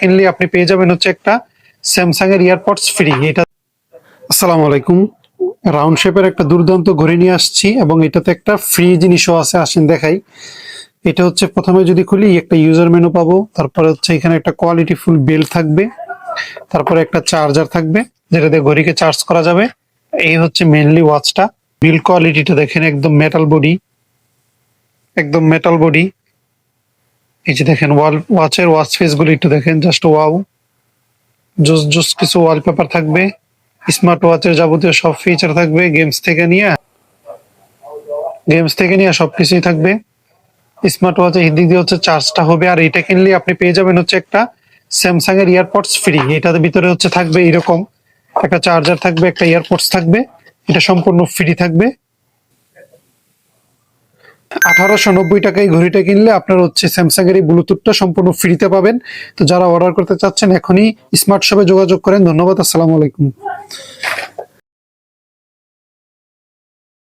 কিনলে আপনি পেয়ে যাবেন হচ্ছে একটা স্যামসাং এর ইয়ারপডস ফ্রি এটা আসসালামু আলাইকুম। রাউন্ড শেপের একটা দুর্দান্ত ঘড়ি নিয়ে আসছি এবং এটাতে একটা ফ্রি জিনিসও আছে, আসেন দেখাই। এটা হচ্ছে প্রথমে যদি খুলি, একটা ইউজার মেনু পাবো। তারপরে হচ্ছে এখানে একটা কোয়ালিটি ফুল বেল থাকবে। তারপরে একটা চার্জার থাকবে, যেটা দিয়ে ঘড়িকে চার্জ করা যাবে। এই হচ্ছে মেনলি ওয়াচটা বিল কোয়ালিটিটা দেখেন, একদম মেটাল বডি একদম মেটাল বডি এই যে দেখেন ওয়াল, ওয়াচের ওয়াচ ফেস গুলি একটু দেখেন, জাস্ট ওয়াও। জোস জোস কিছু ওয়ালপেপার থাকবে স্মার্ট ওয়াচের যাবতীয় সব ফিচার থাকবে গেমস থেকে নিয়ে। গেমস থেকে নিয়ে সব কিছুই থাকবে। স্মার্ট ওয়াচের দিক দিয়ে হচ্ছে চার্জটা হবে, আর এটা কিনলে আপনি পেয়ে যাবেন হচ্ছে একটা স্যামসাং এর ইয়ারপডস ফ্রি এটার ভিতরে হচ্ছে থাকবে এরকম একটা চার্জার থাকবে, একটা ইয়ারপডস থাকবে, এটা সম্পূর্ণ ফ্রি থাকবে। আঠারোশো নব্বই টাকায় ঘড়িটা কিনলে আপনার হচ্ছে স্যামসাং এর এই ব্লুটুথটা সম্পূর্ণ ফ্রিতে পাবেন। তো যারা অর্ডার করতে চাচ্ছেন, এখনই স্মার্ট শপে যোগাযোগ করেন। ধন্যবাদ, আসসালামু আলাইকুম।